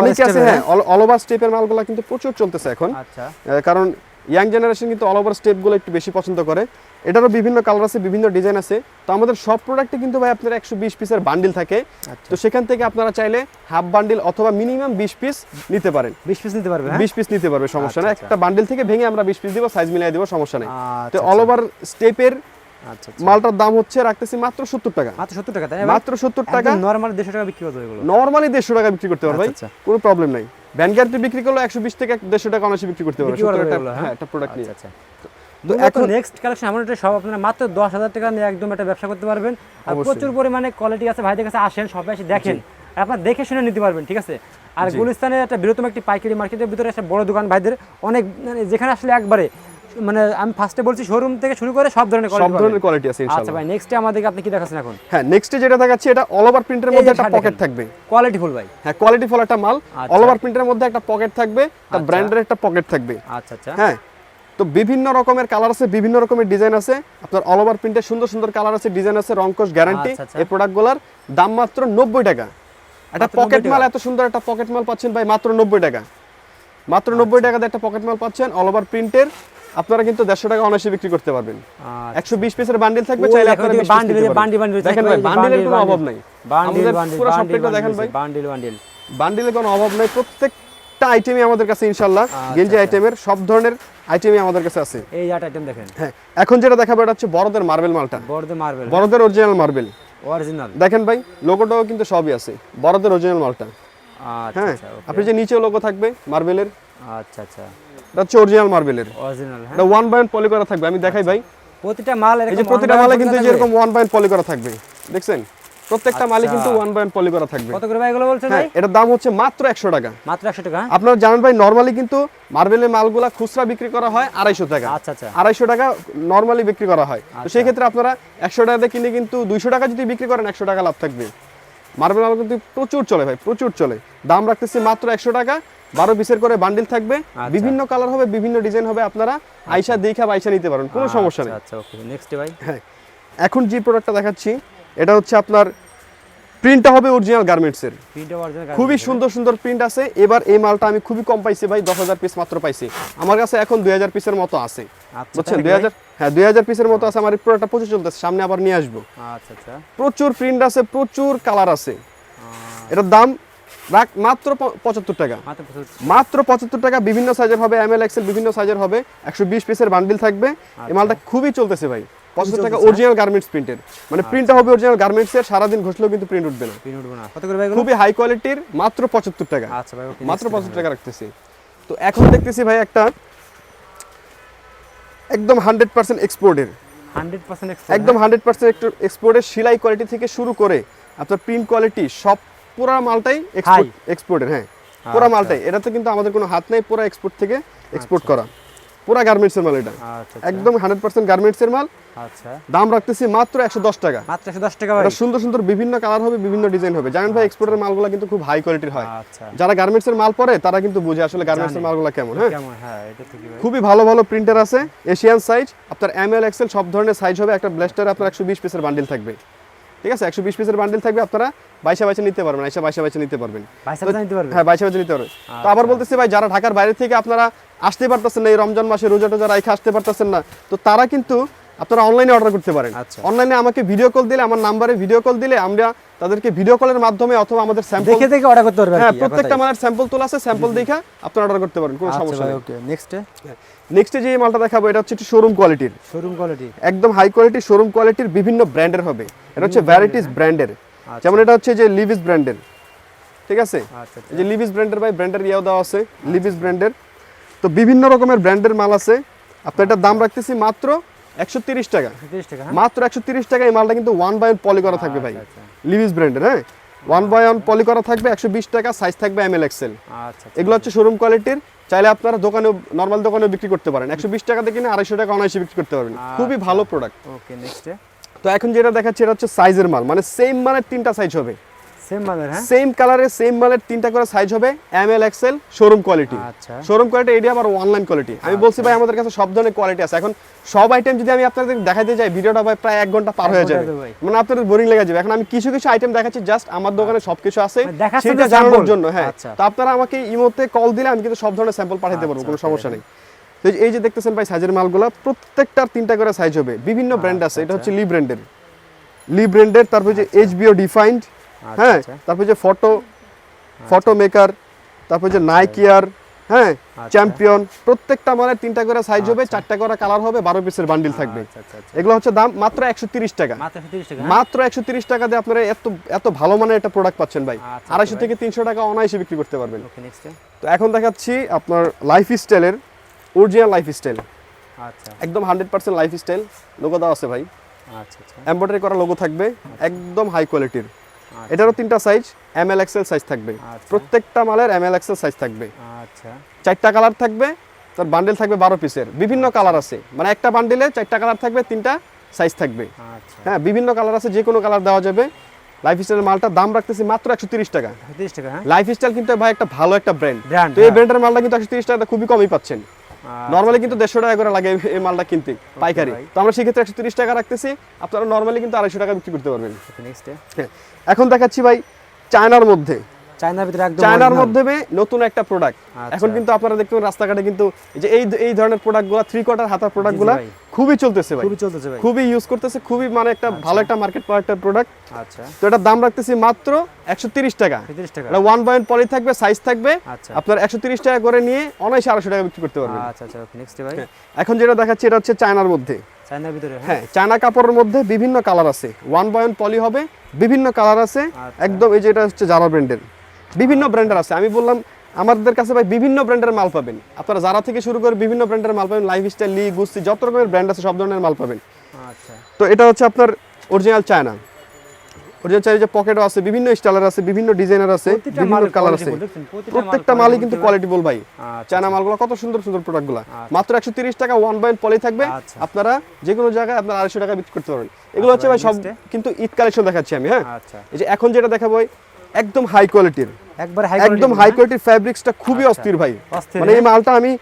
অনেকে আছে হ্যাঁ অল ওভার স্টেপের মালগুলো কিন্তু প্রচুর চলতেছে এখন। আচ্ছা। কারণ ইয়াং জেনারেশন কিন্তু অল ওভার স্টেপগুলো একটু বেশি পছন্দ করে। এটারও বিভিন্ন কালার আছে বিভিন্ন ডিজাইন আছে। তো আমাদের সব প্রোডাক্টে কিন্তু ভাই আপনার একশো বিশ পিসের বান্ডিল থাকে। আচ্ছা। তো সেখান থেকে আপনারা চাইলে হাফ বান্ডিল অথবা মিনিমাম বিশ পিস নিতে পারেন। বিশ পিস নিতে পারবে হ্যাঁ? বিশ পিস নিতে পারবে সমস্যা না আচ্ছা, একটা বান্ডিল থেকে ভেঙে আমরা বিশ পিস দিব সাইজ মিলিয়ে দিব সমস্যা নেই। তো অল ওভার স্টেপের মালটার দাম হচ্ছে রাখতেছি মাত্র সত্তর টাকা। মাত্র সত্তর টাকা তাই মাত্র সত্তর টাকা। নর্মাল দেড়শো টাকা বিক্রি করতে নর্মালি দেড়শো টাকা বিক্রি করতে পারবে আচ্ছা, আচ্ছা। কোনো প্রবলেম নাই। ভ্যান গ্যারান্টি বিক্রি করলে একশো বিশ থেকে দেড়শো টাকা অনায়াসে বিক্রি করতে পারবে এগুলো, হ্যাঁ? একটা প্রোডাক্ট নিয়ে। আচ্ছা। আচ্ছা তো এখন নেক্সট কালেকশন সব আপনারা মাত্র দশ হাজার টাকা নিয়ে একদম একটা ব্যবসা করতে পারবেন। আর প্রচুর পরিমাণে কোয়ালিটি আছে ভাইদের কাছে আসেন সবাই এসে দেখেন। আপনার দেখে শুনে নিতে পারবেন ঠিক আছে? আর গুলিস্তানের একটা বৃহত্তম একটি পাইকারি মার্কেটের ভিতরে একটা বড় দোকান ভাইদের। অনেক মানে যেখানে আসলে একবারে মানে আমি ফার্স্টে বলছি শোরুম থেকে শুরু করে সব ধরনের সব ধরনের কোয়ালিটি আছে ইনশাআল্লাহ। আচ্ছা ভাই নেক্সটে আমাদেরকে আপনি কি দেখাচ্ছেন এখন? হ্যাঁ নেক্সটে যেটা দেখাচ্ছি এটা অল ওভার প্রিন্টের মধ্যে একটা পকেট থাকবে। কোয়ালিটি ফুল ভাই। হ্যাঁ কোয়ালিটি ফুল একটা মাল। অল ওভার প্রিন্টের মধ্যে একটা পকেট থাকবে একটা আচ্ছা। ব্র্যান্ডের একটা পকেট থাকবে। আচ্ছা আচ্ছা। হ্যাঁ তো বিভিন্ন রকমের কালার আছে বিভিন্ন রকমের ডিজাইন আছে। আপনার অল ওভার প্রিন্টের সুন্দর সুন্দর কালার আছে ডিজাইন আছে রংকশ গ্যারান্টি আচ্ছা, আচ্ছা। এই প্রোডাক্টগুলোর দাম মাত্র নব্বই টাকা। একটা পকেট মাল এত সুন্দর একটা পকেট মাল পাচ্ছেন ভাই মাত্র নব্বই টাকা। মাত্র আচ্ছা। নব্বই টাকা দিয়ে একটা পকেট মাল পাচ্ছেন অল ওভার প্রিন্টের আপনারা কিন্তু দেড়শো টাকা অনায়াসে বিক্রি করতে পারবেন। আচ্ছা। একশো বিশ পিসের বান্ডিল থাকবে চাইলে আপনারা যে 20 piece বান্ডিল, নিতে পারবেন। বান্ডিল, বান্ডিল, দেখেন ভাই বান্ডিলের কোনো অভাব নাই। আমাদের পুরো সবটা দেখেন ভাই। বান্ডিল বান্ডিল বান্ডিলের কোনো অভাব নাই আইটেমই আমাদের কাছে ইনশাল্লাহ আচ্ছা, গেঞ্জি আচ্ছা। আইটেমের সব ধরনের আইটেমই আমাদের কাছে আছে। এই আট আইটেম দেখেন। হ্যাঁ এখন যেটা দেখাবো এটা হচ্ছে বড়দের মার্বেল মালটা। বড়দের মার্বেল বড়দের অরিজিনাল মার্বেল অরিজিনাল দেখেন ভাই লোগোটাও কিন্তু সবই আছে বড়দের অরিজিনাল মালটা। আচ্ছা হ্যাঁ আচ্ছা আপনি যে নিচে লোগো থাকবে মার্বেলের আচ্ছা আচ্ছা। এটা হচ্ছে অরিজিনাল মার্বেলের অরিজিনাল হ্যাঁ। এটা ওয়ান বাই পলি করা থাকবে আমি দেখাই ভাই। প্রতিটা মাল এই যে প্রতিটা মালে কিন্তু? যেরকম ওয়ান পলি করা থাকবে দেখছেন? প্রত্যেকটা মালে আচ্ছা। কিন্তু ওয়ান বাই পলি করা থাকবে। কত করে ভাই এগুলো বলছেন হ্যাঁ ভাই? এটার দাম হচ্ছে মাত্র একশো টাকা। মাত্র একশো টাকা হ্যাঁ? আপনারা জানেন ভাই নর্মালি কিন্তু মার্বেলের মালগুলা খুচরা বিক্রি করা হয় আড়াইশো টাকা। আচ্ছা আচ্ছা। আড়াইশো টাকা নর্মালি বিক্রি করা হয়। তো আচ্ছা। সেই ক্ষেত্রে আপনারা একশো টাকাতে কিনে কিন্তু দুইশো টাকা যদি বিক্রি করেন একশো টাকা লাভ থাকবে। মার্বেল মাল কিন্তু প্রচুর চলে ভাই প্রচুর চলে। দাম রাখতেছি মাত্র একশো টাকা। বারো পিসের করে বান্ডিল থাকবে। আচ্ছা। বিভিন্ন কালার হবে বিভিন্ন ডিজাইন হবে আপনারা আইসা দেখা বাইসা নিতে পারেন কোনো সমস্যা নেই। আচ্ছা ওকে নেক্সট ভাই। হ্যাঁ এখন যে প্রোডাক্টটা দেখাচ্ছি এটা হচ্ছে আপনার প্রিন্টটা হবে অরিজিনাল গার্মেন্টসের খুবই সুন্দর সুন্দর প্রিন্ট আছে। এবার এই মালটা আমি খুবই কম পাইছি ভাই দশ হাজার পিস মাত্র পাইছি। আমার কাছে এখন দুই হাজার পিসের মতো আছে। আচ্ছা বুঝছেন? দুই হাজার হ্যাঁ দুই হাজার পিসের মতো আছে। আমার এই প্রোডাক্টটা প্রচুর চলতেছে সামনে আবার নিয়ে আসব। আচ্ছা আচ্ছা। প্রচুর প্রিন্ট আছে প্রচুর কালার আছে। এটার দাম মাত্র পঁচাত্তর টাকা। মাত্র পঁচাত্তর। টাকা। বিভিন্ন সাইজের হবে এম এল এক্সেল বিভিন্ন সাইজের হবে একশো বিশ পিসের বান্ডিল থাকবে। এই মালটা খুবই চলতেছে ভাই। পঁচাত্তর টাকা অরিজিনাল গার্মেন্টস প্রিন্টের মানে প্রিন্টটা হবে অরিজিনাল গার্মেন্টসের সারাদিন ঘষলেও কিন্তু প্রিন্ট উঠবে না। খুবই হাই কোয়ালিটির মাত্র পঁচাত্তর টাকা। আচ্ছা মাত্র পঁচাত্তর টাকা রাখতেছি। তো এখন দেখতেছি ভাই একটা একদম হান্ড্রেড পার্সেন্ট এক্সপোর্টের একদম হান্ড্রেড পার্সেন্ট এক্সপোর্টের সেলাই কোয়ালিটি থেকে শুরু করে আপনার প্রিন্ট কোয়ালিটি সব পুরা মালটাই এক্সপোর্টের হ্যাঁ। পুরা আচ্ছা। মালটাই। এটাতে কিন্তু আমাদের কোনো হাত নাই পুরো এক্সপোর্ট থেকে এক্সপোর্ট করা। পুরা গার্মেন্টসের মাল এটা। আচ্ছা একদম হান্ড্রেড পার্সেন্ট গার্মেন্টসের মাল। আচ্ছা। দাম রাখতেছি মাত্র একশো দশ টাকা। মাত্র একশো দশ টাকা এটা সুন্দর সুন্দর বিভিন্ন কালার হবে বিভিন্ন ডিজাইন হবে। জানেন ভাই এক্সপোর্টের মালগুলো কিন্তু খুব হাই কোয়ালিটির হয়। আচ্ছা। যারা গার্মেন্টসের মাল পরে তারা কিন্তু বুঝে আসলে গার্মেন্টসের মালগুলো কেমন হ্যাঁ। কেমন হ্যাঁ এটা খুবই ভালো ভালো প্রিন্টার আছে এশিয়ান সাইজ আপনার এম এল এক্সেল সব ধরনের সাইজ হবে। একটা ব্লেস্টার আপনার একশো বিশ পিসের বান্ডিল থাকবে। ঠিক আছে একশো বিশ পিসের বান্ডেল থাকবে আপনারা বাইশে বাইশে নিতে পারবেন আইসা বাইশে বাইশে নিতে পারবেন। হ্যাঁ বাইশে বাইশে নিতে পারবেন। তো আবার বলতেছি ভাই যারা ঢাকার বাইরে থেকে আপনারা আসতে পারতেছেন না এই রমজান মাসে রোজা টোজা রাইখা আসতে পারতেছেন না তো তারা কিন্তু আপনারা অনলাইনে অর্ডার করতে পারেন। আচ্ছা। অনলাইনে আমাকে ভিডিও কল দিলে আমার নাম্বারে ভিডিও কল দিলে আমরা তাদেরকে ভিডিও কলের মাধ্যমে অথবা আমাদের স্যাম্পল দেখে দেখে অর্ডার করতে পারবে আর হ্যাঁ প্রত্যেকটা মালের স্যাম্পল তোলা আছে স্যাম্পল দেখা আপনারা অর্ডার করতে পারেন কোনো সমস্যা আচ্ছা নেই। ওকে নেক্সটে নেক্সটে যে মালটা দেখাবো এটা হচ্ছে একটু শোরুম কোয়ালিটির শোরুম কোয়ালিটি একদম হাই কোয়ালিটি শোরুম কোয়ালিটির বিভিন্ন ব্র্যান্ডের হবে। এটা হচ্ছে ভ্যারাইটিস ব্র্যান্ডের যেমন এটা হচ্ছে যে লিভিস ব্র্যান্ডের ঠিক আছে? আচ্ছা এই যে লিভিস ব্র্যান্ডের ভাই ব্র্যান্ডের ইয়েও দেওয়া আছে লিভিস ব্র্যান্ডের তো বিভিন্ন রকমের ব্র্যান্ডের মাল আছে। আপনার এটার দাম রাখতেছি মাত্র একশো তিরিশ টাকা। হ্যাঁ। মাত্র একশো তিরিশ টাকা এই মালটা কিন্তু ওয়ান বাই পলি করা থাকবে ভাই। আচ্ছা, লিভিস ব্র্যান্ডের হ্যাঁ? ওয়ান বাই ওয়ান পলি করা থাকবে একশো বিশ টাকা সাইজ থাকবে এম এল এক্সেল আচ্ছা আচ্ছা। এগুলো হচ্ছে শোরুম কোয়ালিটির চাইলে আপনারা দোকানে নর্মাল দোকানে বিক্রি করতে পারেন। একশো বিশ টাকাতে কিনে আড়াইশো টাকা অনায়াসে বিক্রি করতে পারবেন। খুবই ভালো প্রোডাক্ট ওকে নেক্সটে তো এখন যেটা দেখাচ্ছি এটা হচ্ছে সাইজের মাল। মানে সেম মানের তিনটা সাইজ হবে। সেম মালের হ্যাঁ? সেম কালারের সেম মালের তিনটা করে সাইজ হবে M L XL showroom quality আচ্ছা। শোরুম কোয়ালিটি এটি আবার অনলাইন কোয়ালিটি আমি বলছি ভাই আমাদের কাছে সব ধরনের কোয়ালিটি আছে। এখন সব আইটেম যদি আমি আপনাদের দেখাতে যাই ভিডিওটা ভাই প্রায় এক ঘণ্টা পার হয়ে যাবে। মানে আপনাদের বোরিং লেগে যাবে। এখন আমি কিছু কিছু আইটেম দেখাচ্ছি জাস্ট আমার দোকানে সবকিছু আছে মানে সেটা জানানোর জন্য হ্যাঁ। আচ্ছা। তো আপনারা আমাকে ইমোতে কল দিলে আমি কিন্তু সব ধরনের স্যাম্পল পাঠাতে পারব কোনো সমস্যা নেই। তো এই যে- এই যে দেখতেছেন ভাই সাইজের মালগুলো প্রত্যেকটার তিনটা করে সাইজ হবে। বিভিন্ন ব্র্যান্ড আছে এটা হচ্ছে লি ব্র্যান্ডের লি ব্র্যান্ডের তারপর যে এইচবিও ডিফাইন্ড হ্যাঁ আচ্ছা। তারপর যে ফটো ফটো মেকার তারপর যে নাইকিয়ার হ্যাঁ চ্যাম্পিয়ন প্রত্যেকটা মালের তিনটা করে সাইজ হবে চারটা করে কালার হবে বারো পিসের বান্ডিল থাকবে। আচ্ছা আচ্ছা। আচ্ছা এগুলো হচ্ছে দাম মাত্র একশো তিরিশ টাকা। মাত্র একশো তিরিশ টাকা হ্যাঁ? দিয়ে আপনারা এত এত ভালো মানের একটা প্রোডাক্ট পাচ্ছেন ভাই। আচ্ছা, আড়াইশো। থেকে তিনশো টাকা অনায়াসে বিক্রি করতে পারবেন। ওকে নেক্সটে তো এখন দেখাচ্ছি আপনার লাইফ স্টাইলের অরিজিনাল লাইফ স্টাইল আচ্ছা। একদম hundred percent lifestyle logo দেওয়া আছে ভাই। আচ্ছা আচ্ছা। এমব্রয়ডারি করা লোগো থাকবে। একদম হাই কোয়ালিটির এটারও তিনটা size M L XL size থাকবে। আচ্ছা। প্রত্যেকটা মালের এম এল এক্সেল সাইজ থাকবে। আচ্ছা। চারটা কালার থাকবে তার বান্ডেল থাকবে বারো পিসের বিভিন্ন কালার আছে। মানে একটা বান্ডেলে চারটা কালার থাকবে তিনটা সাইজ থাকবে। আচ্ছা। হ্যাঁ বিভিন্ন কালার আছে যে কোনো কালার দেওয়া যাবে। লাইফ স্টাইলের মালটার দাম রাখতেছি মাত্র একশো তিরিশ টাকা। হ্যাঁ। লাইফ স্টাইল কিন্তু ভাই একটা ভালো একটা ব্র্যান্ড তো এই হ্যাঁ। ব্র্যান্ডের মালটা কিন্তু একশো তিরিশ টাকা খুবই কমই পাচ্ছেন। আচ্ছা, নর্মালি কিন্তু দেড়শো টাকা করে লাগে এই- মালটা কিনতে পাইকারি। তো আমরা সেক্ষেত্রে একশো তিরিশ টাকা রাখতেছি। আপনারা নর্মালি কিন্তু আড়াইশো টাকা বিক্রি করতে পারবেন। হ্যাঁ। এখন দেখাচ্ছি ভাই চায়নার মধ্যে। চায়নার ভিতরে একদম চায়নার original। মাধ্যমে নতুন একটা প্রোডাক্ট আচ্ছা। এখন কিন্তু আপনারা দেখবেন রাস্তাঘাটে কিন্তু এই যে এই এই ধরনের প্রোডাক্টগুলো থ্রি কোয়ার্টার হাতার প্রোডাক্টগুলো। খুবই চলতেছে ভাই। খুবই চলতেছে ভাই। খুবই ইউজ করতেছে খুবই মানে একটা ভালো একটা মার্কেট পাওয়ার একটা প্রোডাক্ট আচ্ছা। তো এটার দাম রাখতেছি মাত্র একশো তিরিশ টাকা। তিরিশ টাকা। এটা ওয়ান পয়েন্ট পলি থাকবে সাইজ থাকবে। আচ্ছা। আপনার একশো তিরিশ টাকা করে নিয়ে অনায়াসে আড়াইশো টাকা বিক্রি করতে পারবেন। আচ্ছা আচ্ছা নেক্সট ভাই। এখন যেটা দেখাচ্ছি এটা হচ্ছে চায়নার মধ্যে। চায়নার ভিতরে হ্যাঁ। হ্যাঁ চায়না কাপড়ের মধ্যে বিভিন্ন কালার আছে। ওয়ান বাই পলি হবে বিভিন্ন কালার আছে। আচ্ছা। একদম এই যে এটা হচ্ছে জারা ব্র্যান্ডের বিভিন্ন ব্র্যান্ডের আছে। আমি বললাম আমাদের কাছে ভাই বিভিন্ন ব্র্যান্ডের মাল পাবেন। আপনারা যারা থেকে শুরু করে বিভিন্ন ব্র্যান্ডের মাল পাবেন লাইফ স্টাইল লি গুস্তি যত রকমের ব্র্যান্ড আছে সব ধরনের মাল পাবেন। আচ্ছা। তো এটা হচ্ছে আপনার অরিজিনাল চায়না অরিজিনাল চায়না যে পকেটও আছে বিভিন্ন স্টাইলের আছে বিভিন্ন ডিজাইনের আছে বিভিন্ন কালার আছে। প্রত্যেকটা মালই কিন্তু কোয়ালিটি বল ভাই। আচ্ছা, চায়না মালগুলো কত সুন্দর সুন্দর প্রোডাক্টগুলো আচ্ছা। মাত্র একশো তিরিশ টাকা ওয়ান বাই পলি থাকবে। আচ্ছা। আপনারা যে কোনো জায়গায় আপনার আড়াইশো টাকা বিক্রি করতে পারবেন। এগুলো হচ্ছে ভাই সব কিন্তু ঈদ কালেকশন দেখাচ্ছি আমি হ্যাঁ? আচ্ছা। এই যে এখন যেটা দেখাবো একদম হাই কোয়ালিটির একবার হাই একদম হাই কোয়ালিটির ফ্যাব্রিক্সটা খুবই আচ্ছা। অস্থির ভাই। মানে এই মালটা আমি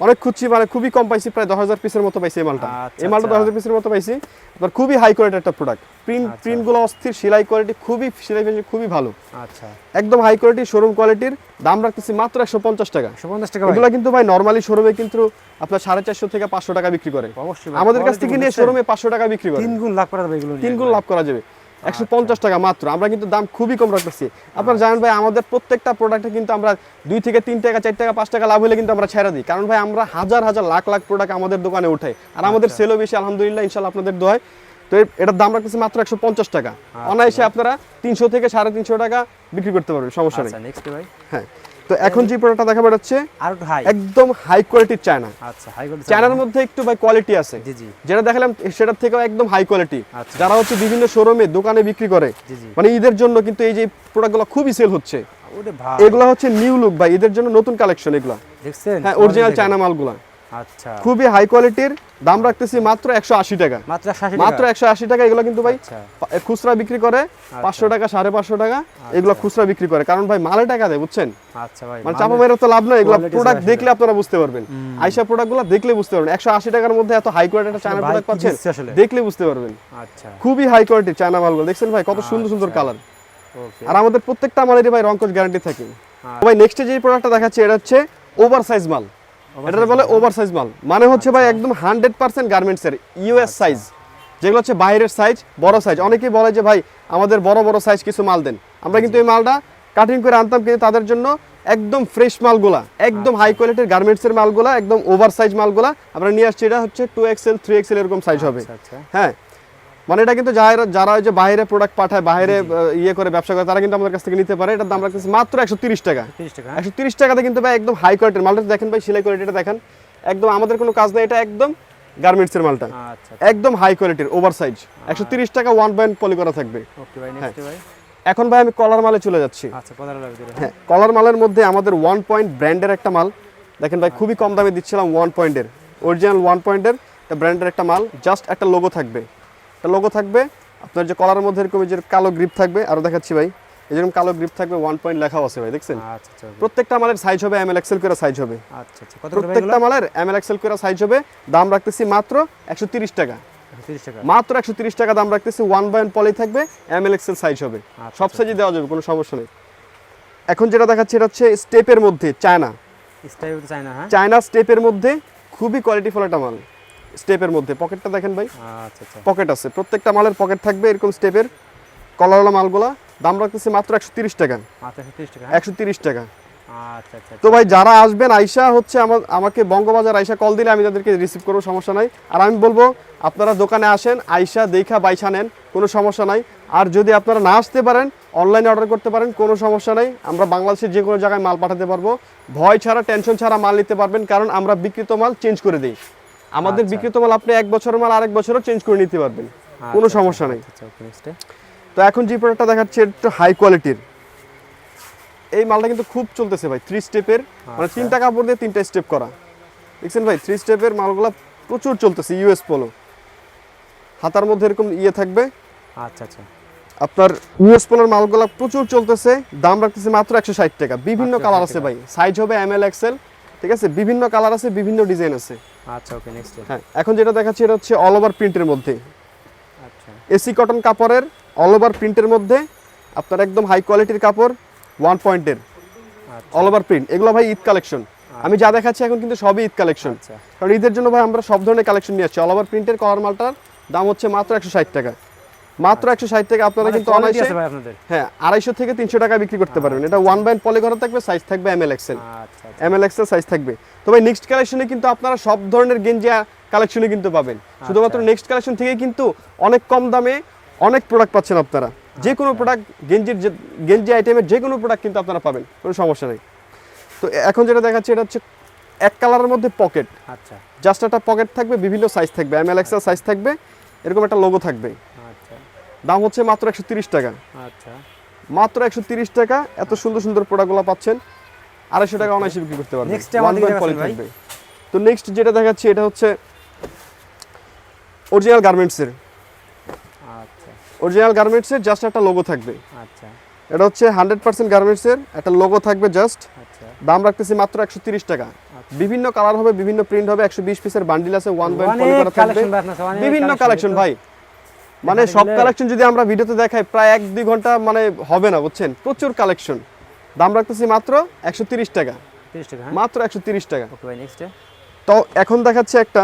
অনেক খুঁজছি মানে খুবই কম পাইছি প্রায় দশ হাজার পিসের মতো পাইছি এই মালটা। আচ্ছা, এই মালটা দশ আচ্ছা। হাজার পিসের মতো পাইছি। আপনার খুবই হাই কোয়ালিটির একটা প্রোডাক্ট প্রিন্ট। প্রিন্টগুলো অস্থির সেলাই কোয়ালিটি খুবই সেলাই ফিনিশিং খুবই ভালো। আচ্ছা। একদম হাই কোয়ালিটি শোরুম কোয়ালিটির দাম রাখতেছি মাত্র একশো পঞ্চাশ টাকা। একশো পঞ্চাশ টাকা এগুলো কিন্তু ভাই নর্মালি শোরুমে কিন্তু আপনার সাড়ে চারশো থেকে পাঁচশো টাকা বিক্রি করে। অবশ্যই আমাদের কাছ থেকে নিয়ে? শোরুমে পাঁচশো টাকা বিক্রি করে। তিন গুণ লাভ করা যাবে এগুলো তিন গুণ লাভ করা যাবে। একশো পঞ্চাশ টাকা মাত্র। আমরা কিন্তু দাম খুবই কম রাখতেছি। আপনার জানেন ভাই আমাদের প্রত্যেকটা প্রোডাক্টে কিন্তু আমরা দুই থেকে তিন টাকা চার টাকা পাঁচ টাকা লাভ হলে কিন্তু আমরা ছেড়ে দিই। কারণ ভাই আমরা হাজার হাজার লাখ লাখ প্রোডাক্ট আমাদের দোকানে উঠাই। আর আমাদের সেলও বেশি আলহামদুলিল্লাহ ইনশাল্লাহ আপনাদের দোয় তো এটার দাম রাখতেছি মাত্র একশো পঞ্চাশ টাকা। অনায়াসে আপনারা তিনশো থেকে সাড়ে তিনশো টাকা বিক্রি করতে পারবেন সমস্যা নেই। আচ্ছা ভাই। হ্যাঁ। তো এখন যে প্রোডাক্টটা আর হাই একদম হাই কোয়ালিটির চায়না আচ্ছা হাই কোয়ালিটি চায়নার মধ্যে একটু ভাই কোয়ালিটি আছে। জি জি। যেটা দেখালাম সেটার থেকেও একদম হাই কোয়ালিটি আচ্ছা। যারা হচ্ছে বিভিন্ন শোরুমে দোকানে বিক্রি করে মানে ঈদের জন্য কিন্তু এই যে প্রোডাক্টগুলো খুবই সেল হচ্ছে। এগুলো হচ্ছে নিউ লুক ভাই ঈদের জন্য নতুন কালেকশন এগুলো। দেখছেন? হ্যাঁ অরিজিনাল চায়না মালগুলা। আচ্ছা। খুবই হাই কোয়ালিটির দাম রাখতেছি মাত্র একশো আশি টাকা। মাত্র একশো আশি টাকা? এগুলো কিন্তু ভাই আচ্ছা। খুচরা বিক্রি করে পাঁচশো টাকা সাড়ে পাঁচশো টাকা এগুলো খুচরা বিক্রি করে। কারণ ভাই মালে টাকা দেয় বুঝছেন? আচ্ছা ভাই মানে চাপা মেরে তো লাভ নয় এগুলো প্রোডাক্ট। দেখলে আপনারা বুঝতে পারবেন। আইসা প্রোডাক্টগুলো দেখলে বুঝতে পারবেন। একশো আশি টাকার মধ্যে এত হাই কোয়ালিটি চায়না প্রোডাক্ট পাচ্ছেন দেখলে বুঝতে পারবেন। আচ্ছা। খুবই হাই কোয়ালিটি চায়না মালগুলো। দেখছেন ভাই কত সুন্দর সুন্দর আচ্ছা। কালার আর আমাদের প্রত্যেকটা মালেরই ভাই রংকশ গ্যারান্টি থাকে। আচ্ছা। ভাই নেক্সটে যে প্রোডাক্টটা দেখাচ্ছে এটা হচ্ছে ওভার সাইজ মাল। এটা বলে ওভার সাইজ মাল। মানে হচ্ছে ভাই একদম হান্ড্রেড পার্সেন্ট গার্মেন্টসের ইউএস সাইজ যেগুলো হচ্ছে বাইরের সাইজ বড় সাইজ অনেকেই বলে যে ভাই আমাদের বড় বড় সাইজ কিছু মাল দেন। আমরা কিন্তু এই মালটা কাটিং করে আনতাম কিন্তু তাদের জন্য একদম ফ্রেশ মালগুলা একদম হাই কোয়ালিটির গার্মেন্টসের মালগুলা একদম ওভার সাইজ মালগুলা। আমরা নিয়ে আসছি এটা হচ্ছে টু এক্সেল থ্রি এক্সেল এরকম সাইজ হবে। আচ্ছা আচ্ছা। হ্যাঁ মানে এটা কিন্তু যারা যারা ওই যে বাইরে প্রোডাক্ট পাঠায় বাইরে ইয়ে করে ব্যবসা করে তারা কিন্তু আমাদের কাছ থেকে নিতে পারে। এটার দাম রাখতেছে মাত্র একশো তিরিশ টাকা। একশো তিরিশ টাকাতে কিন্তু ভাই একদম হাই কোয়ালিটির মালটা। দেখেন ভাই সেলাই কোয়ালিটিটা দেখেন। একদম আমাদের কোনো কাজ নেই এটা একদম গার্মেন্টসের মালটা। আচ্ছা একদম হাই কোয়ালিটির ওভার সাইজ একশো তিরিশ টাকা ওয়ান পয়েন্ট পলি করা থাকবে। ভাই এখন ভাই আমি কলার মালে চলে যাচ্ছি। আচ্ছা হ্যাঁ কলার মালের মধ্যে আমাদের ওয়ান পয়েন্ট ব্র্যান্ডের একটা মাল। দেখেন ভাই খুবই কম দামে দিচ্ছিলাম ওয়ান পয়েন্টের অরিজিনাল ওয়ান পয়েন্টের একটা ব্র্যান্ডের একটা মাল। জাস্ট একটা লোগো থাকবে। একটা লোগো থাকবে। আপনার যে কলার মধ্যে এরকম যে কালো গ্রিপ থাকবে আরও দেখাচ্ছি ভাই। এরকম কালো গ্রিপ থাকবে ওয়ান পয়েন্ট লেখাও আছে ভাই দেখছেন? আচ্ছা আচ্ছা প্রত্যেকটা মালের সাইজ হবে এম এল এক্সেল করে সাইজ হবে। আচ্ছা আচ্ছা। প্রত্যেকটা মালের এম এল এক্সেল করে সাইজ হবে। দাম রাখতেছি মাত্র একশো তিরিশ টাকা। মাত্র একশো তিরিশ টাকা দাম রাখতেছি ওয়ান বাই পলি থাকবে এম এল এক্সেল সাইজ হবে। আচ্ছা, সব সাইজে দেওয়া যাবে কোনো সমস্যা নেই। এখন যেটা দেখাচ্ছি এটা হচ্ছে স্টেপের মধ্যে চায়না চায়না স্টেপের মধ্যে খুবই কোয়ালিটিফুল একটা মাল। স্টেপের মধ্যে। পকেটটা দেখেন ভাই। আচ্ছা আচ্ছা। পকেট আছে। প্রত্যেকটা মালের পকেট থাকবে এরকম স্টেপের। কলারওয়ালা মালগুলা। দাম রাখতেছি মাত্র একশো তিরিশ টাকা। আচ্ছা একশো তিরিশ টাকা আচ্ছা আচ্ছা তো ভাই যারা আসবেন আইসা হচ্ছে আমার আমাকে বঙ্গবাজার আইসা কল দিলে আমি তাদেরকে রিসিভ করব সমস্যা নাই। আর আমি বলব আপনারা দোকানে আসেন আইসা দেখা বাইসা নেন কোনো সমস্যা নাই। আর যদি আপনারা না আসতে পারেন অনলাইনে অর্ডার করতে পারেন কোনো সমস্যা নাই। আমরা বাংলাদেশের যে কোনো জায়গায় মাল পাঠাতে পারব। ভয় ছাড়া টেনশন ছাড়া মাল নিতে পারবেন কারণ আমরা বিক্রিত মাল চেঞ্জ করে দিই। আমাদের আচ্ছা। বিক্রিত মাল আপনি এক বছরের মাল আরেক বছরও চেঞ্জ করে নিতে পারবেন। কোনো আচ্ছা, সমস্যা নেই। আচ্ছা নেক্সট তো এখন যে প্রোডাক্টটা দেখাচ্ছে একটু হাই কোয়ালিটির এই মালটা কিন্তু খুব চলতেছে ভাই থ্রি স্টেপের মানে। তিনটা কাপড় দিয়ে তিনটা স্টেপ করা। দেখছেন ভাই থ্রি স্টেপের মালগুলো প্রচুর চলতেছে ইউএস পোলো হাতার মধ্যে এরকম ইয়ে থাকবে। আচ্ছা আচ্ছা। আপনার ইউএস পোলোর মালগুলো প্রচুর চলতেছে দাম রাখতেছে মাত্র একশো ষাট টাকা। বিভিন্ন কালার আছে ভাই সাইজ হবে এম এল এক্সেল ঠিক আছে? বিভিন্ন কালার আছে বিভিন্ন ডিজাইন আছে। আচ্ছা ওকে নেক্সট হ্যাঁ এখন যেটা দেখাচ্ছি এটা হচ্ছে অল ওভার প্রিন্টের মধ্যে। আচ্ছা। এসি কটন কাপড়ের অল ওভার প্রিন্টের মধ্যে আপনার একদম হাই কোয়ালিটির কাপড় ওয়ান পয়েন্টের আচ্ছা। অল ওভার প্রিন্ট এগুলো ভাই ঈদ কালেকশন আমি যা দেখাচ্ছি এখন কিন্তু সবই ঈদ কালেকশন আচ্ছা। কারণ ঈদের জন্য ভাই আমরা সব ধরনের কালেকশন নিয়ে আসছি। অল ওভার প্রিন্টের কলার মালটার দাম হচ্ছে মাত্র একশো ষাট টাকা। মাত্র একশো ষাট টাকা আপনারা মানে কিন্তু অনায়াসে আছে ভাই আপনাদের। হ্যাঁ আড়াইশো থেকে তিনশো টাকা বিক্রি করতে পারবেন। এটা ওয়ান বাই পলি ঘরে থাকবে সাইজ থাকবে এম এল এক্সেল আচ্ছা আচ্ছা। এম এল এক্সেল সাইজ থাকবে। তো ভাই নেক্সট কালেকশনে কিন্তু আপনারা সব ধরনের গেঞ্জি কালেকশনই কিন্তু পাবেন। শুধুমাত্র নেক্সট কালেকশন থেকে কিন্তু অনেক কম দামে অনেক প্রোডাক্ট পাচ্ছেন আপনারা। যে কোনো প্রোডাক্ট গেঞ্জির যে- গেঞ্জি আইটেমের যে কোনো প্রোডাক্ট কিন্তু আপনারা পাবেন। কোনো সমস্যা নেই। তো এখন যেটা দেখাচ্ছে এটা হচ্ছে এক কালারের মধ্যে পকেট আচ্ছা। জাস্ট একটা পকেট থাকবে বিভিন্ন সাইজ থাকবে। এম এল এক্সেল সাইজ থাকবে এরকম একটা লোগো থাকবে। আচ্ছা। দাম হচ্ছে মাত্র একশো তিরিশ টাকা। আচ্ছা। মাত্র একশো তিরিশ টাকা এত সুন্দর সুন্দর প্রোডাক্টগুলো পাচ্ছেন। আড়াইশো টাকা অনায়াসে বিক্রি করতে পারবেন। থাকবে। তো নেক্সট যেটা দেখাচ্ছি এটা হচ্ছে অরিজিনাল গার্মেন্টসের আচ্ছা। অরিজিনাল গার্মেন্টসের জাস্ট একটা লোগো থাকবে। আচ্ছা। এটা হচ্ছে হান্ড্রেড পার্সেন্ট গার্মেন্টসের একটা লোগো থাকবে জাস্ট আচ্ছা। দাম রাখতেছি মাত্র একশো তিরিশ টাকা। বিভিন্ন কালার হবে বিভিন্ন প্রিন্ট হবে একশো বিশ পিসের বান্ডিল আছে ওয়ান অনেক বিভিন্ন কালেকশন ভাই। মানে সব কালেকশন যদি আমরা ভিডিওতে দেখাই প্রায় এক দুই ঘণ্টা মানে হবে না বুঝছেন? প্রচুর কালেকশন দাম রাখতেছি মাত্র একশো তিরিশ টাকা। হ্যাঁ? মাত্র একশো তিরিশ টাকা। তো এখন দেখাচ্ছে একটা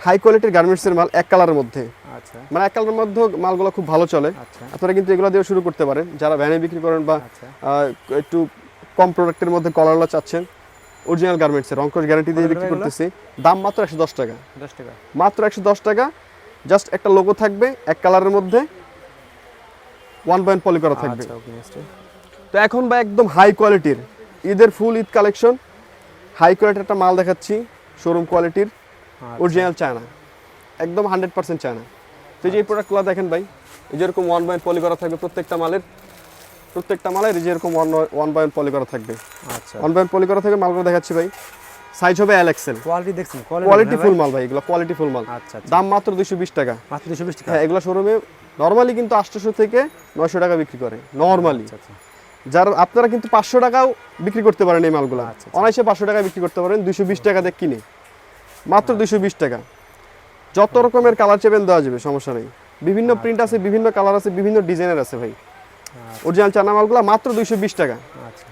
হাই কোয়ালিটির গার্মেন্টসের মাল এক কালারের মধ্যে। আচ্ছা। মানে এক কালারের মধ্যে মালগুলো খুব ভালো চলে। আচ্ছা। আপনারা কিন্তু এগুলো দিয়ে শুরু করতে পারেন। যারা ভ্যানে বিক্রি করেন বা আচ্ছা। একটু কম প্রোডাক্টের মধ্যে কলারলা চাচ্ছেন অরিজিনাল গার্মেন্টসের অঙ্কশ গ্যারান্টি দিয়ে বিক্রি করতেছি। দাম মাত্র একশো দশ টাকা। দশ টাকা। মাত্র একশো দশ টাকা। জাস্ট একটা লোগো থাকবে এক কালারের মধ্যে ওয়ান পয়েন্ট পলি করা থাকবে। আচ্ছা তো এখন বা একদম হাই কোয়ালিটির ঈদের ফুল ঈদ কালেকশন হাই কোয়ালিটির একটা মাল দেখাচ্ছি শোরুম কোয়ালিটির আচ্ছা। অরিজিনাল চায়না একদম হান্ড্রেড পার্সেন্ট চায়না তো এই যে প্রোডাক্টগুলো দেখেন ভাই এই যেরকম ওয়ান বাই পলি করা থাকবে প্রত্যেকটা মালের প্রত্যেকটা মালের এই যেরকম ওয়ান ওয়ান বাই পলি করা থাকবে। আচ্ছা। ওয়ান বাই পলি করা থাকবে মালগুলো দেখাচ্ছি ভাই। সাইজ হবে এল এক্সেল কোয়ালিটি দেখছেন কোয়ালিটি ফুল মাল ভাই এগুলো কোয়ালিটি ফুল মাল। আচ্ছা আচ্ছা। দাম মাত্র দুশো বিশ টাকা। মাত্র দুশো বিশ টাকা। হ্যাঁ এগুলো শোরুমে নর্মালি কিন্তু আটশোশো থেকে নয়শো টাকা বিক্রি করে নর্মালি আচ্ছা আচ্ছা। যার আপনারা কিন্তু পাঁচশো টাকাও বিক্রি করতে পারেন এই মালগুলো। আচ্ছা, অনায়াসে পাঁচশো টাকা বিক্রি করতে পারেন দুশো বিশ টাকা দিয়ে কিনে। মাত্র দুশো বিশ টাকা। যত রকমের কালার চেপেন দেওয়া যাবে সমস্যা নেই। বিভিন্ন প্রিন্ট আছে বিভিন্ন কালার আছে বিভিন্ন ডিজাইনের আছে ভাই। অরিজিনাল চানা মালগুলো মাত্র দুইশো বিশ টাকা। আচ্ছা।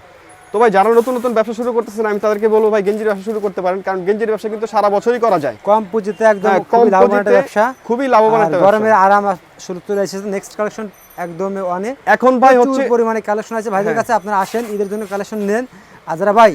তো ভাই যারা নতুন নতুন ব্যবসা শুরু করতেছেন আমি তাদেরকে বলব ভাই গেঞ্জির ব্যবসা শুরু করতে পারেন। কারণ গেঞ্জির ব্যবসা কিন্তু সারা বছরই করা যায়। কম পুঁজিতে একদম হ্যাঁ, কম পুঁজিতে ব্যবসা। খুবই লাভবান একটা ব্যবসা। গরমের আরাম শুরু চলে এসেছে। নেক্সট কালেকশন একদম অনেক এখন ভাই প্রচুর হচ্ছে পরিমাণে কালেকশন আছে। ভাইদের হ্যাঁ। কাছে আপনারা আসেন ঈদের জন্য কালেকশন নেন। আর যারা ভাই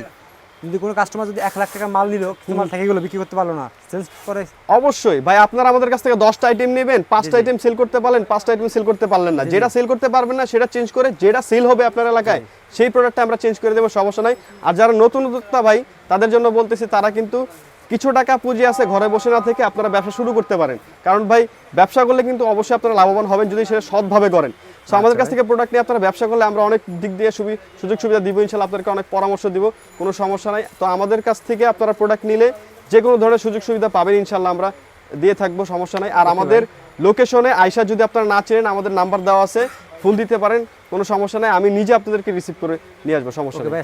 যদি কোনো কাস্টমার যদি এক লাখ টাকা মাল নিল কিছু মাল থেকে গেলো বিক্রি করতে পারল না। চেঞ্জ করে অবশ্যই। ভাই আপনারা আমাদের কাছ থেকে দশটা আইটেম নেবেন পাঁচটা আইটেম সেল করতে পারলেন পাঁচটা আইটেম সেল করতে পারলেন না। যেটা সেল করতে পারবেন না সেটা চেঞ্জ করে যেটা সেল হবে আপনার এলাকায় সেই প্রোডাক্টটা আমরা চেঞ্জ করে দেবো সমস্যা নাই। আর যারা নতুন উদ্যোক্তা ভাই তাদের জন্য বলতেছি তারা কিন্তু কিছু টাকা পুঁজি আছে ঘরে বসে না থেকে আপনারা ব্যবসা শুরু করতে পারেন। কারণ ভাই ব্যবসা করলে কিন্তু অবশ্যই আপনারা লাভবান হবেন যদি সেটা সৎভাবে করেন। সো আমাদের কাছ থেকে প্রোডাক্ট নিয়ে আপনারা ব্যবসা করলে আমরা অনেক দিক দিয়ে সুবি- সুযোগ সুবিধা দিব ইনশাল্লাহ আপনাদেরকে অনেক পরামর্শ দিব কোনো সমস্যা নাই। তো আমাদের কাছ থেকে আপনারা প্রোডাক্ট নিলে যে কোনো ধরনের সুযোগ সুবিধা পাবেন ইনশাল্লাহ আমরা দিয়ে থাকব সমস্যা নাই। আর আমাদের লোকেশনে আইসা যদি আপনারা না চেনেন আমাদের নাম্বার দেওয়া আছে। ফোন দিতে পারেন কোনো সমস্যা নাই। আমি নিজে আপনাদেরকে রিসিভ করে নিয়ে আসব সমস্যা নেই।